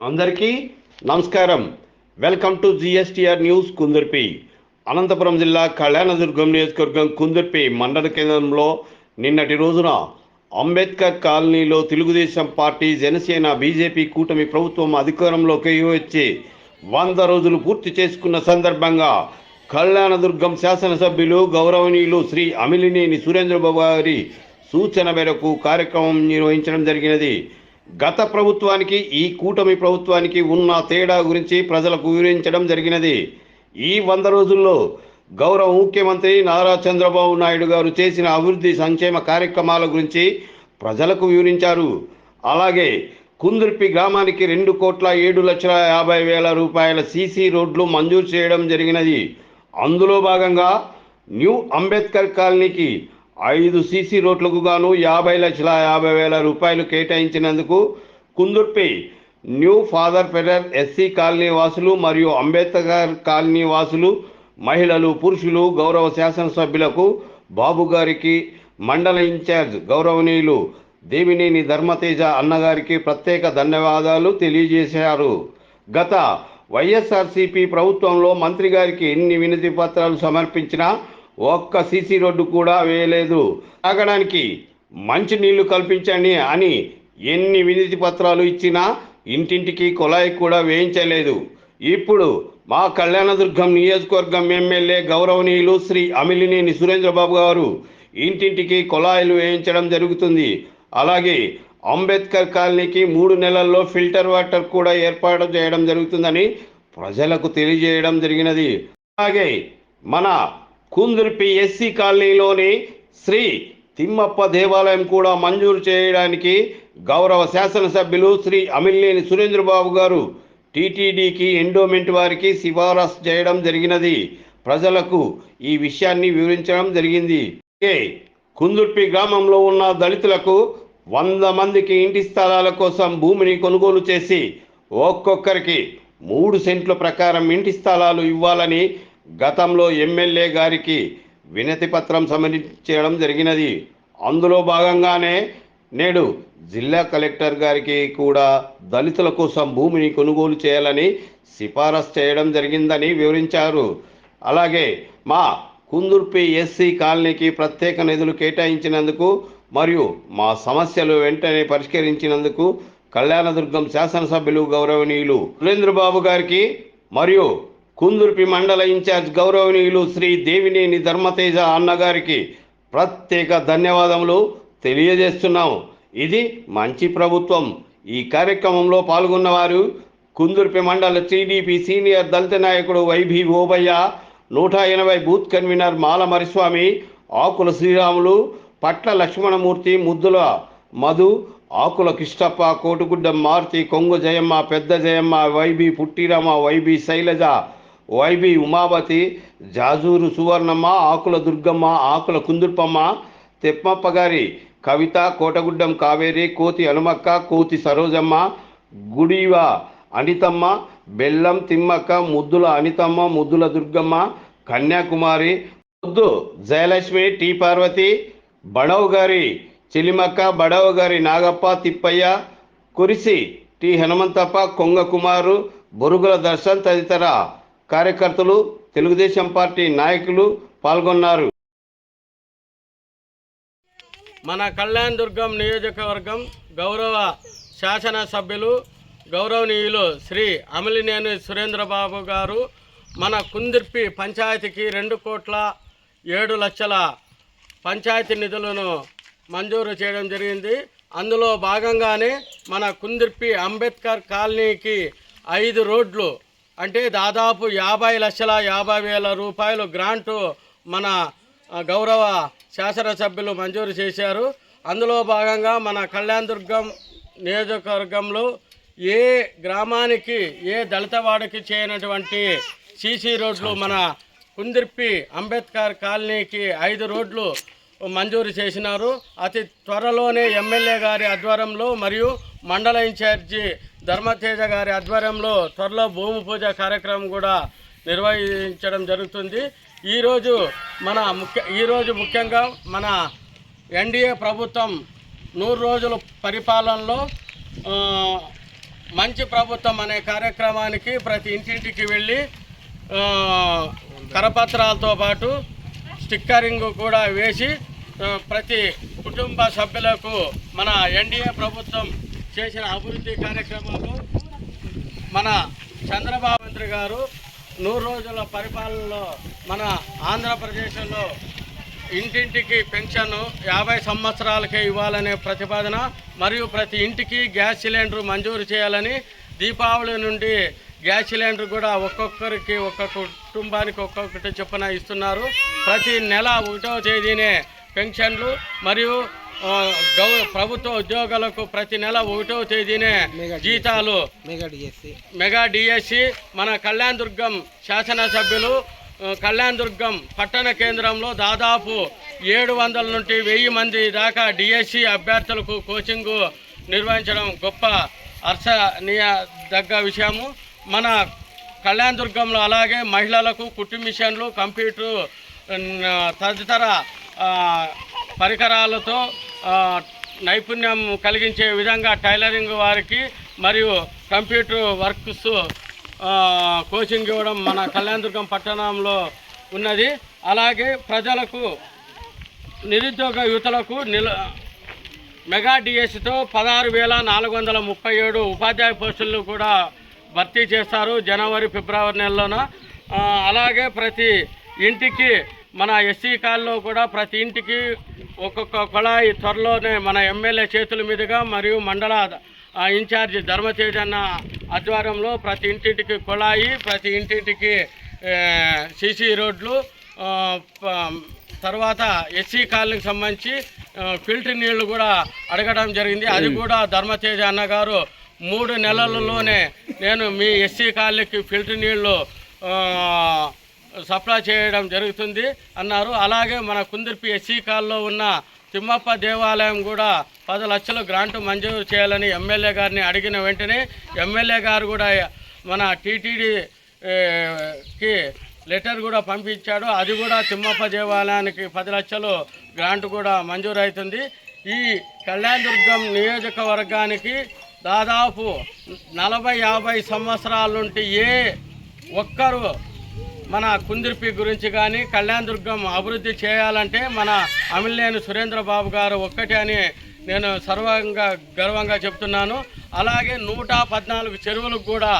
అందరికీ నమస్కారం. Welcome to GSTR news Kundurpi. Anantapuram జిల్లా కళ్యాణదుర్గం నియోజకవర్గం కుందుర్పి మండల కేంద్రంలో నిన్నటి రోజున అంబేద్కర్ కాలనీలో తెలుగుదేశం పార్టీ జనసేన బీజేపీ కూటమి ప్రభుత్వం అధికారంలోకి వచ్చి వంద రోజులు పూర్తి చేసుకున్న సందర్భంగా కళ్యాణదుర్గం శాసనసభ్యులు గౌరవనీయులు శ్రీ అమిలినేని సురేంద్రబాబు గారి సూచన మేరకు కార్యక్రమం నిర్వహించడం జరిగినది. గత ప్రభుత్వానికి ఈ కూటమి ప్రభుత్వానికి ఉన్న తేడా గురించి ప్రజలకు వివరించడం జరిగినది. ఈ వంద రోజుల్లో గౌరవ ముఖ్యమంత్రి నారా చంద్రబాబు నాయుడు గారు చేసిన అభివృద్ధి సంక్షేమ కార్యక్రమాల గురించి ప్రజలకు వివరించారు. అలాగే కుందుర్పి గ్రామానికి రెండు కోట్ల ఏడు లక్షల యాభై వేల రూపాయల సీసీ రోడ్లు మంజూరు చేయడం జరిగినది. అందులో భాగంగా న్యూ అంబేద్కర్ కాలనీకి ఐదు సీసీ రోడ్లకు గాను యాభై లక్షల యాభై వేల రూపాయలు కేటాయించినందుకు కుందుర్పి న్యూ ఫాదర్ ఫెడర్ ఎస్సీ కాలనీ వాసులు మరియు అంబేద్కర్ కాలనీ వాసులు మహిళలు పురుషులు గౌరవ శాసనసభ్యులకు బాబు గారికి మండల ఇన్ఛార్జ్ గౌరవనీయులు దేవినేని ధర్మతేజ అన్నగారికి ప్రత్యేక ధన్యవాదాలు తెలియజేశారు. గత వైఎస్ఆర్సీపీ ప్రభుత్వంలో మంత్రి గారికి ఎన్ని వినతి పత్రాలు సమర్పించినా ఒక్క సీసీ రోడ్డు కూడా వేయలేదు. తాగడానికి మంచి నీళ్ళు కల్పించండి అని ఎన్ని వినతి పత్రాలు ఇచ్చినా ఇంటింటికి కుళాయి కూడా వేయించలేదు. ఇప్పుడు మా కళ్యాణదుర్గం నియోజకవర్గం ఎమ్మెల్యే గౌరవనీయులు శ్రీ అమిలినేని సురేంద్రబాబు గారు ఇంటింటికి కుళాయిలు వేయించడం జరుగుతుంది. అలాగే అంబేద్కర్ కాలనీకి మూడు నెలల్లో ఫిల్టర్ వాటర్ కూడా ఏర్పాటు చేయడం జరుగుతుందని ప్రజలకు తెలియజేయడం జరిగినది. అలాగే మన కుందుర్పి ఎస్సీ కాలనీలోని శ్రీ తిమ్మప్ప దేవాలయం కూడా మంజూరు చేయడానికి గౌరవ శాసనసభ్యులు శ్రీ అమిలినేని సురేంద్రబాబు గారు టీటీడీకి ఎండోమెంట్ వారికి సిఫారసు చేయడం జరిగినది. ప్రజలకు ఈ విషయాన్ని వివరించడం జరిగింది. కుందుర్పి గ్రామంలో ఉన్న దళితులకు వంద మందికి ఇంటి స్థలాల కోసం భూమిని కొనుగోలు చేసి ఒక్కొక్కరికి మూడు సెంట్ల ప్రకారం ఇంటి స్థలాలు ఇవ్వాలని గతంలో ఎమ్మెల్యే గారికి వినతి పత్రం సమర్పించడం జరిగినది. అందులో భాగంగానే నేడు జిల్లా కలెక్టర్ గారికి కూడా దళితుల కోసం భూమిని కొనుగోలు చేయాలని సిఫారసు చేయడం జరిగిందని వివరించారు. అలాగే మా కుందుర్పి ఎస్సీ కాలనీకి ప్రత్యేక నిధులు కేటాయించినందుకు మరియు మా సమస్యలు వెంటనే పరిష్కరించినందుకు కళ్యాణదుర్గం శాసనసభ్యులు గౌరవనీయులు సురేంద్రబాబు గారికి మరియు కుందుర్పి మండల ఇన్ఛార్జ్ గౌరవనీయులు శ్రీ దేవినేని ధర్మతేజ అన్నగారికి ప్రత్యేక ధన్యవాదములు తెలియజేస్తున్నాము. ఇది మంచి ప్రభుత్వం. ఈ కార్యక్రమంలో పాల్గొన్నవారు కుందుర్పి మండల టీడీపీ సీనియర్ దళిత నాయకుడు వైభి ఓబయ్య నూట ఎనభై బూత్ కన్వీనర్ మాల మరిస్వామి ఆకుల శ్రీరాములు పట్ల లక్ష్మణమూర్తి ముద్దుల మధు ఆకుల కిష్టప్ప కోటుగుడ్డ మారుతి కొంగు జయమ్మ పెద్ద Jayamma Y B Puttiramma Y B Shailaja YB Umavathi Jajuru Suvarnamma ఆకుల దుర్గమ్మ ఆకుల కుందుర్పమ్మ తెప్పప్ప గారి కవిత కోటగుడ్డం కావేరి కోతి హనుమక్క కోతి సరోజమ్మ గుడివ అనితమ్మ బెల్లం తిమ్మక్క ముద్దుల అనితమ్మ ముద్దుల దుర్గమ్మ కన్యాకుమారి ముద్దు జయలక్ష్మి టి పార్వతి బడవ్ గారి చెలిమక్క బడవ్ గారి నాగప్ప తిప్పయ్య కురిసి టి హనుమంతప్ప కొంగ కుమారు బొరుగుల దర్శన్ తదితర కార్యకర్తలు తెలుగుదేశం పార్టీ నాయకులు పాల్గొన్నారు. మన కళ్యాణ్ దుర్గం నియోజకవర్గం గౌరవ శాసనసభ్యులు గౌరవనీయులు శ్రీ అమలినేని సురేంద్రబాబు గారు మన కుందిర్పి పంచాయతీకి రెండు కోట్ల ఏడు లక్షల పంచాయతీ నిధులను మంజూరు చేయడం జరిగింది. అందులో భాగంగానే మన కుందిర్పి అంబేద్కర్ కాలనీకి ఐదు రోడ్లు అంటే దాదాపు యాభై లక్షల యాభై వేల రూపాయలు గ్రాంటు మన గౌరవ శాసనసభ్యులు మంజూరు చేశారు. అందులో భాగంగా మన కళ్యాణదుర్గం నియోజకవర్గంలో ఏ గ్రామానికి ఏ దళితవాడికి చేయనటువంటి సీసీ రోడ్లు మన కుందిర్పి అంబేద్కర్ కాలనీకి ఐదు రోడ్లు మంజూరు చేసినారు. అతి త్వరలోనే ఎమ్మెల్యే గారి ఆధ్వర్యంలో మరియు మండల ఇన్ఛార్జి ధర్మతేజ గారి ఆధ్వర్యంలో త్వరలో భూమి పూజ కార్యక్రమం కూడా నిర్వహించడం జరుగుతుంది. ఈరోజు మన ముఖ్య ఈరోజు ముఖ్యంగా మన ఎన్డీఏ ప్రభుత్వం నూరు రోజుల పరిపాలనలో మంచి ప్రభుత్వం అనే కార్యక్రమానికి ప్రతి ఇంటింటికి వెళ్ళి కరపత్రాలతో పాటు స్టిక్కరింగ్ కూడా వేసి ప్రతి కుటుంబ సభ్యులకు మన ఎన్డీఏ ప్రభుత్వం చేసిన అభివృద్ధి కార్యక్రమాలు. మన చంద్రబాబు మంత్రి గారు నూరు రోజుల పరిపాలనలో మన ఆంధ్రప్రదేశ్లో ఇంటింటికి పెన్షన్ యాభై సంవత్సరాలకే ఇవ్వాలనే ప్రతిపాదన మరియు ప్రతి ఇంటికి గ్యాస్ సిలిండర్ మంజూరు చేయాలని దీపావళి నుండి గ్యాస్ సిలిండర్ కూడా ఒక్కొక్కరికి ఒక్కొక్క కుటుంబానికి ఒక్కొక్కటి చొప్పున ఇస్తున్నారు. ప్రతి నెల ఒకటో తేదీనే పెన్షన్లు మరియు గౌ ప్రభుత్వ ఉద్యోగులకు ప్రతి నెల ఒకటో తేదీనే జీతాలు. మెగా డిఎస్సి మన కళ్యాణ్ దుర్గం శాసనసభ్యులు కళ్యాణ్ దుర్గం పట్టణ కేంద్రంలో దాదాపు ఏడు వందల నుండి వెయ్యి మంది దాకా డిఎస్సి అభ్యర్థులకు కోచింగ్ నిర్వహించడం గొప్ప హర్షనీయ దగ్గ విషయము. మన కళ్యాణ్ దుర్గంలో అలాగే మహిళలకు కుట్టు మిషన్లు కంప్యూటర్ తదితర పరికరాలతో నైపుణ్యం కలిగించే విధంగా టైలరింగ్ వారికి మరియు కంప్యూటర్ వర్క్స్ కోచింగ్ ఇవ్వడం మన కళ్యాణదుర్గం పట్టణంలో ఉన్నది. అలాగే ప్రజలకు నిరుద్యోగ యువతలకు నిల మెగా డిఎస్సితో పదహారు వేల నాలుగు వందల ముప్పై ఏడు ఉపాధ్యాయ పోస్టులు కూడా భర్తీ చేస్తారు జనవరి ఫిబ్రవరి నెలలోన. అలాగే ప్రతి ఇంటికి మన ఎస్సీ కాల్లో కూడా ప్రతి ఇంటికి ఒక్కొక్క కుళాయి త్వరలోనే మన ఎమ్మెల్యే చేతుల మీదుగా మరియు మండల ఇన్ఛార్జి ధర్మతేజ్ అన్న ఆధ్వర్యంలో ప్రతి ఇంటింటికి కుళాయి ప్రతి ఇంటింటికి సీసీ రోడ్లు తర్వాత ఎస్సీ కాలనీకి సంబంధించి ఫిల్టర్ నీళ్ళు కూడా అడగడం జరిగింది. అది కూడా ధర్మతేజ అన్నగారు మూడు నెలలలోనే నేను మీ ఎస్సీ కాలనీకి ఫిల్టర్ నీళ్ళు సప్లై చేయడం జరుగుతుంది అన్నారు. అలాగే మన కుందిర్పి ఎస్సీ కాల్లో ఉన్న తిమ్మప్ప దేవాలయం కూడా పది లక్షలు గ్రాంట్ మంజూరు చేయాలని ఎమ్మెల్యే గారిని అడిగిన వెంటనే ఎమ్మెల్యే గారు కూడా మన టీటీడీ కి లెటర్ కూడా పంపించాడు. అది కూడా తిమ్మప్ప దేవాలయానికి పది లక్షలు గ్రాంట్ కూడా మంజూరు అవుతుంది ఈ కళ్యాణదుర్గం నియోజకవర్గానికి దాదాపు నలభై యాభై సంవత్సరాల నుండి ఏ ఒక్కరు మన కుందిర్పి గురించి కానీ కళ్యాణ దుర్గం అభివృద్ధి చేయాలంటే మన అమిలేని సురేంద్ర బాబు గారు ఒక్కటే అని నేను సర్వంగా గర్వంగా చెప్తున్నాను. అలాగే నూట పద్నాలుగు చెరువులకు కూడా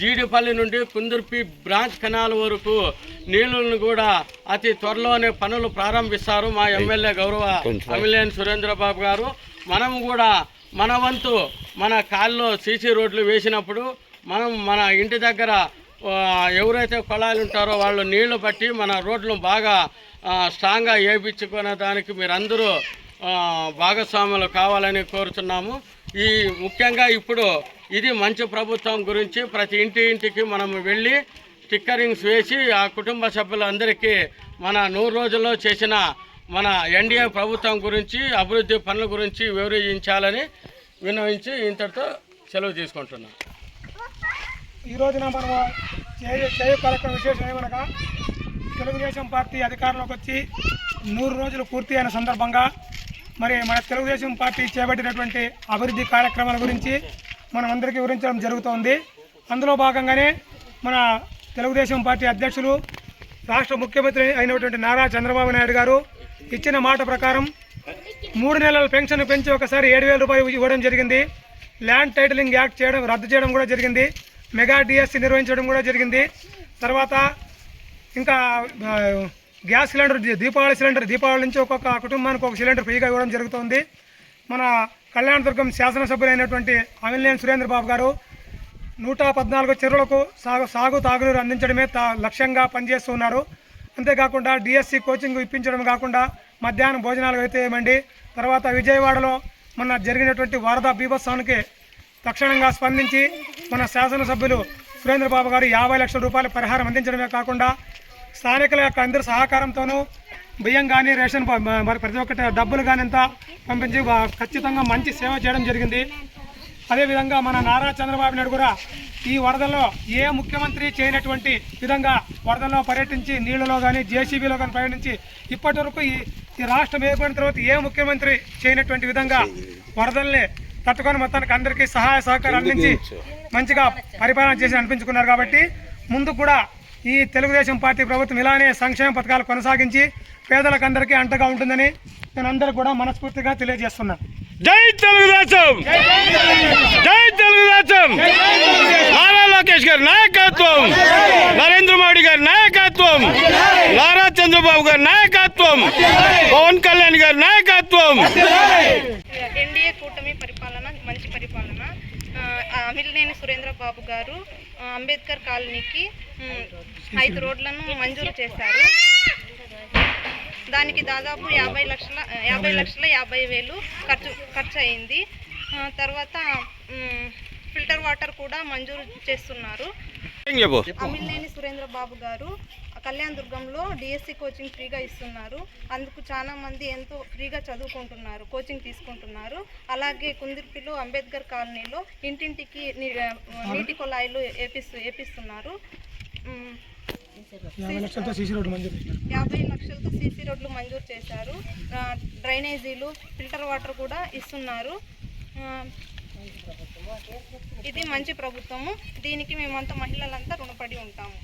జీడిపల్లి నుండి కుందుర్పి బ్రాంచ్ కెనాల్ వరకు నీళ్ళను కూడా అతి త్వరలోనే పనులు ప్రారంభిస్తారు మా ఎమ్మెల్యే గౌరవ అమిలేని సురేంద్ర బాబు గారు. మనం కూడా మన వంతు మన కాల్లో సీసీ రోడ్లు వేసినప్పుడు మనం మన ఇంటి దగ్గర ఎవరైతే కుళాయిలు ఉంటారో వాళ్ళు నీళ్ళు పట్టి మన రోడ్లు బాగా స్ట్రాంగ్గా వేయించుకునే దానికి మీరందరూ భాగస్వాములు కావాలని కోరుతున్నాము. ఈ ముఖ్యంగా ఇప్పుడు ఇది మంచి ప్రభుత్వం గురించి ప్రతి ఇంటి ఇంటికి మనం వెళ్ళి స్టిక్కరింగ్స్ వేసి ఆ కుటుంబ సభ్యులందరికీ మన నూరు రోజుల్లో చేసిన మన ఎన్డీఏ ప్రభుత్వం గురించి అభివృద్ధి పనుల గురించి వివరించాలని విన్నవించి ఇంతటితో సెలవు తీసుకుంటున్నాను. ఈ మనం చేయ కార్యక్రమం విశేషం ఏమనగా తెలుగుదేశం పార్టీ అధికారంలోకి వచ్చి నూరు రోజులు పూర్తి అయిన సందర్భంగా మరి మన తెలుగుదేశం పార్టీ చేపట్టినటువంటి అభివృద్ధి కార్యక్రమాల గురించి మనం అందరికీ వివరించడం జరుగుతోంది. అందులో భాగంగానే మన తెలుగుదేశం పార్టీ అధ్యక్షులు రాష్ట్ర ముఖ్యమంత్రి అయినటువంటి నారా చంద్రబాబు నాయుడు గారు ఇచ్చిన మాట ప్రకారం మూడు నెలల పెన్షన్ పెంచి ఒకసారి ఏడు వేల రూపాయలు ఇవ్వడం జరిగింది. ల్యాండ్ టైటిలింగ్ యాక్ట్ చేయడం రద్దు చేయడం కూడా జరిగింది. మెగా డిఎస్సి నిర్వహించడం కూడా జరిగింది. తర్వాత ఇంకా gas cylinder Deepavali cylinder Deepavali నుంచి ఒక్కొక్క కుటుంబానికి ఒక సిలిండర్ ఫ్రీగా ఇవ్వడం జరుగుతుంది. మన కళ్యాణదుర్గం శాసనసభ్యులైనటువంటి అమిలినేని సురేంద్ర బాబు గారు నూట పద్నాలుగు చెరువులకు సాగు సాగు తాగునీరు అందించడమే తా లక్ష్యంగా పనిచేస్తున్నారు అంతేకాకుండా డిఎస్సి కోచింగ్ ఇప్పించడం కాకుండా మధ్యాహ్నం భోజనాలు అయితే ఏమండి? తర్వాత విజయవాడలో మొన్న జరిగినటువంటి వరద బీభత్సానికి తక్షణంగా స్పందించి మన శాసనసభ్యులు సురేంద్ర బాబు గారు యాభై లక్షల రూపాయల పరిహారం అందించడమే కాకుండా స్థానికుల యొక్క అందరి సహకారంతోనూ బియ్యం కానీ రేషన్ మరి ప్రతి ఒక్కటి డబ్బులు కానీ అంతా పంపించి ఖచ్చితంగా మంచి సేవ చేయడం జరిగింది. అదేవిధంగా మన నారా చంద్రబాబు నాయుడు కూడా ఈ వరదల్లో ఏ ముఖ్యమంత్రి చేయనటువంటి విధంగా వరదల్లో పర్యటించి నీళ్ళలో కానీ జేసీబీలో కానీ పర్యటించి ఇప్పటి వరకు ఈ ఈ రాష్ట్రం ఏర్పడిన తర్వాత ఏ ముఖ్యమంత్రి చేయనటువంటి విధంగా వరదల్ని తట్టుకొని మొత్తానికి అందరికీ సహాయ సహకారం అందించి మంచిగా పరిపాలన చేసి అనిపించుకున్నారు కాబట్టి ముందు కూడా ఈ తెలుగుదేశం పార్టీ ప్రభుత్వం ఇలానే సంక్షేమ పథకాలు కొనసాగించి పేదలకు అందరికీ అంటగా ఉంటుందని నేను అందరికీ కూడా మనస్ఫూర్తిగా తెలియజేస్తున్నా. జై తెలుగుదేశం! జై తెలుగుదేశం! నారా లోకేష్ గారి నాయకత్వం! నరేంద్ర మోడీ గారి నాయకత్వం! నారా చంద్రబాబు గారి నాయకత్వం! పవన్ కళ్యాణ్ గారి నాయకత్వం! ఎన్డీఏ కూటమి పరిపాలన మంచి పరిపాలన. అమిలినేని సురేంద్ర బాబు గారు అంబేద్కర్ కాలనీకి ఐదు రోడ్లను మంజూరు చేశారు. దానికి దాదాపు యాభై లక్షల యాభై లక్షల యాభై వేలు ఖర్చు ఖర్చు అయింది తర్వాత ఫిల్టర్ వాటర్ కూడా మంజూరు చేస్తున్నారు. అమిలినేని సురేంద్ర బాబు గారు కళ్యాణ్ దుర్గంలో డిఎస్సి కోచింగ్ ఫ్రీగా ఇస్తున్నారు. అందుకు చాలా మంది ఎంతో ఫ్రీగా చదువుకుంటున్నారు కోచింగ్ తీసుకుంటున్నారు. అలాగే కుందిర్పిలో అంబేద్కర్ కాలనీలో ఇంటింటికి నీటి కుళాయిలు ఏపిస్తు ఏపిస్తున్నారు. యాభై లక్షలతో సీసీ రోడ్లు మంజూరు చేశారు. డ్రైనేజీలు ఫిల్టర్ వాటర్ కూడా ఇస్తున్నారు. ఇది మంచి ప్రభుత్వము. దీనికి మేమంతా మహిళలంతా రుణపడి ఉంటాము.